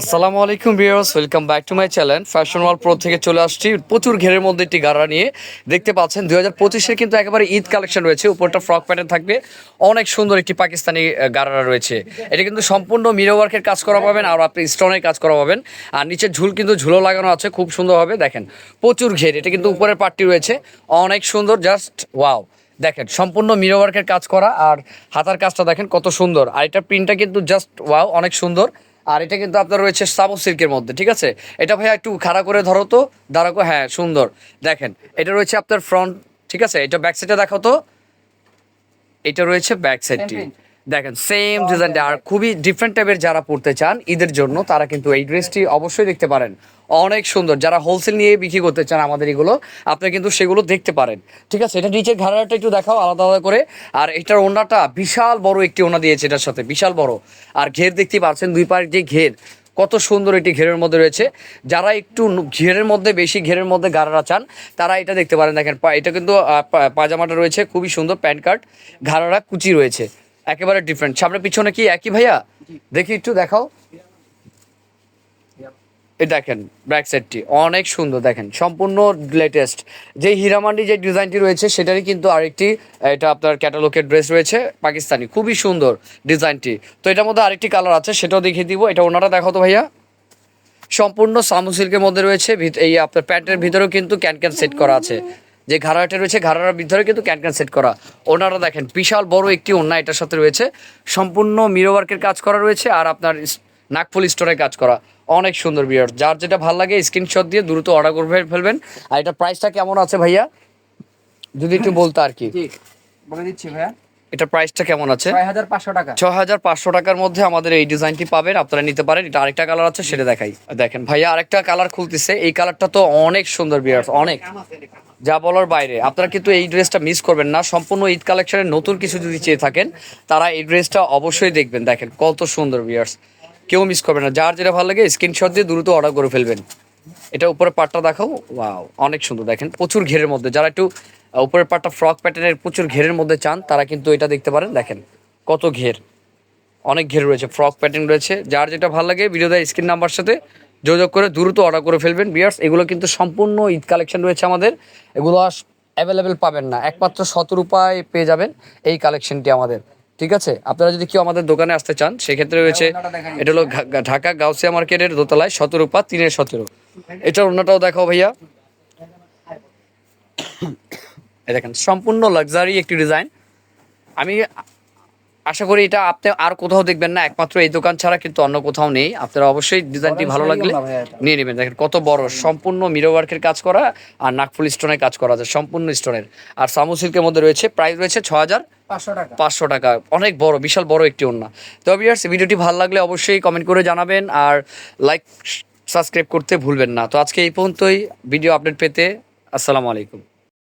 আসসালামু আলাইকুম viewers, welcome back to my channel. Fashion Wall Pro থেকে চলে আসছি। প্রচুর ঘেরের মধ্যে একটি গাড়া নিয়ে। দেখতে পাচ্ছেন, দুই হাজার পঁচিশের কিন্তু একেবারে ঈদ কালেকশন রয়েছে। উপরটা ফ্রক প্যাটার্ন থাকবে। অনেক সুন্দর একটি পাকিস্তানি গাড়া রয়েছে। এটা কিন্তু সম্পূর্ণ মিরো ওয়ার্কের কাজ করা পাবেন আর আপনি স্টোনের কাজ করা পাবেন। আর নিচের ঝুল কিন্তু ঝুলো লাগানো আছে, খুব সুন্দরভাবে দেখেন, প্রচুর ঘের। এটা কিন্তু উপরের পার্টটি রয়েছে। অনেক সুন্দর জাস্ট ওয়াও দেখেন, সম্পূর্ণ মিরো ওয়ার্কের কাজ করা। আর হাতার কাজটা দেখেন কত সুন্দর। আর এটা প্রিন্টটা কিন্তু জাস্ট ওয়াও অনেক সুন্দর। আর এটা কিন্তু আপনার রয়েছে সাবো সিল্কের মধ্যে, ঠিক আছে? এটা ভাইয়া একটু খাড়া করে ধরো তো দাঁড়াকো হ্যাঁ সুন্দর। দেখেন, এটা রয়েছে আপনার ফ্রন্ট ঠিক আছে? এটা ব্যাক সাইডে দেখো তো। এটা রয়েছে ব্যাক সাইডটি দেখেন সেম ডিজাইনটা আর খুবই ডিফারেন্ট টাইপের যারা পড়তে চান ঈদের জন্য তারা কিন্তু এই ড্রেসটি অবশ্যই দেখতে পারেন। অনেক সুন্দর। যারা হোলসেল নিয়ে বিক্রি করতে চান আমাদের এগুলো আপনি কিন্তু সেগুলো দেখতে পারেন। ঠিক আছে এটা নিচের ঘাড়াটা একটু দেখাও আলাদা আলাদা করে। আর এটার ওনাটা বিশাল বড় একটি ওনা দিয়েছে এটার সাথে বিশাল বড়। আর ঘের দেখতে পাচ্ছেন দুই পাশ যে ঘের কত সুন্দর এটি ঘেরের মধ্যে রয়েছে। যারা একটু ঘেরের মধ্যে বেশি ঘেরের মধ্যে গাড়ারা চান তারা এটা দেখতে পারেন। দেখেন এটা কিন্তু পাজামাটা রয়েছে খুবই সুন্দর প্যান্ট কার্ড ঘাড়ারা কুচি রয়েছে। একেবারে ডিফারেন্ট সামনে পিছনে কি একই ভাইয়া? দেখি একটু দেখাও। দেখেন ব্যাক সাইডটি অনেক সুন্দর দেখেন সম্পূর্ণ লেটেস্ট যে হীরামান্ডি যে ডিজাইনটি রয়েছে সেটারই কিন্তু আরেকটি এটা আপনার ক্যাটালগের ড্রেস রয়েছে পাকিস্তানি। খুবই সুন্দর ডিজাইনটি। তো এটার মধ্যে আরেকটি কালার আছে সেটাও দেখিয়ে দিব। এটা ওনারা দেখো তো ভাইয়া। সম্পূর্ণ সামু সিল্কের মধ্যে রয়েছে এই আপনার প্যান্টের ভিতরেও কিন্তু ক্যান ক্যান সেট করা আছে। যে ঘাড়াটা রয়েছে, ঘাড়ার ভিতরে কিন্তু ক্যান ক্যান সেট করা। ওনারা দেখেন, বিশাল বড় একটি ওনা এটার সাথে রয়েছে। সম্পূর্ণ মিরো ওয়ার্কের কাজ করা রয়েছে আর আপনার নাগফুল স্টোরের কাজ করা। অনেক সুন্দর বিয়ার যার যেটা ভালো লাগে স্ক্রিনশট দিয়ে দ্রুত অর্ডার করে ফেলবেন। আর এটা প্রাইসটা কেমন আছে ভাইয়া? যদি একটু বলতো আর কি। বলে দিচ্ছি ভাইয়া। এটা প্রাইসটা কেমন আছে? ছয় হাজার পাঁচশো টাকা। ছ হাজার পাঁচশো টাকার মধ্যে আমাদের এই ডিজাইনটি পাবেন আপনারা নিতে পারেন। এটা আরেকটা কালার আছে সেটা দেখাই। দেখেন ভাইয়া আরেকটা কালার খুলতেছে। এই কালারটা তো অনেক সুন্দর বিয়ার্স অনেক। যা বলার বাইরে। আপনারা কিন্তু এই ড্রেসটা মিস করবেন না। সম্পূর্ণ ঈদ কালেকশনের নতুন কিছু যদি চেয়ে থাকেন তারা এই ড্রেসটা অবশ্যই দেখবেন। দেখেন কত সুন্দর বিয়ার্স কেউ মিস করবে না। যার যেটা ভালো লাগে স্ক্রিনশট দিয়ে দ্রুত অর্ডার করে ফেলবেন। এটা উপরে পাটটা দেখাও। ওয়াও অনেক সুন্দর। দেখেন প্রচুর ঘেরের মধ্যে। যারা একটু উপরের পাটটা ফ্রক প্যাটার্নের প্রচুর ঘেরের মধ্যে চান তারা কিন্তু এটা দেখতে পারেন দেখেন কত ঘের। অনেক ঘের রয়েছে ফ্রক প্যাটার্ন রয়েছে। যার যেটা ভালো লাগে ভিডিও দেয় স্ক্রিন নাম্বার সাথে যোগাযোগ করে দ্রুত অর্ডার করে ফেলবেন। বিয়ার্স এগুলো কিন্তু সম্পূর্ণ ঈদ কালেকশন রয়েছে আমাদের। এগুলো অ্যাভেলেবেল পাবেন না। একমাত্র শত রূপায় পেয়ে যাবেন এই কালেকশনটি আমাদের। ঠিক আছে? আপনারা যদি কেউ আমাদের দোকানে আসতে চান সেক্ষেত্রে রয়েছে এটা হলো ঢাকা গাউসিয়া মার্কেটের দোতলায় সতেরো পা তিনের সতেরো এটার অন্যটাও দেখাও ভাইয়া। দেখেন সম্পূর্ণ লাক্সারি একটি ডিজাইন আমি আশা করি এটা আপনি আর কোথাও দেখবেন না একমাত্র এই দোকান ছাড়া কিন্তু অন্য কোথাও নেই। আপনারা অবশ্যই ডিজাইনটি ভালো লাগলে। নিয়ে নেবেন। দেখেন কত বড় সম্পূর্ণ মিরো ওয়ার্কের কাজ করা আর নাকফুল স্টোনের কাজ করা আছে সম্পূর্ণ স্টোনের আর সামু সিল্কের মধ্যে রয়েছে প্রাইস রয়েছে ছ হাজার পাঁচশো টাকা। পাঁচশো টাকা। অনেক বড় বিশাল বড় একটি ওন্না তো ভিউয়ার্স ভিডিওটি ভালো লাগলে অবশ্যই কমেন্ট করে জানাবেন আর লাইক সাবস্ক্রাইব করতে ভুলবেন না। তো আজকে এই পর্যন্তই ভিডিও আপডেট পেতে আসসালামু আলাইকুম।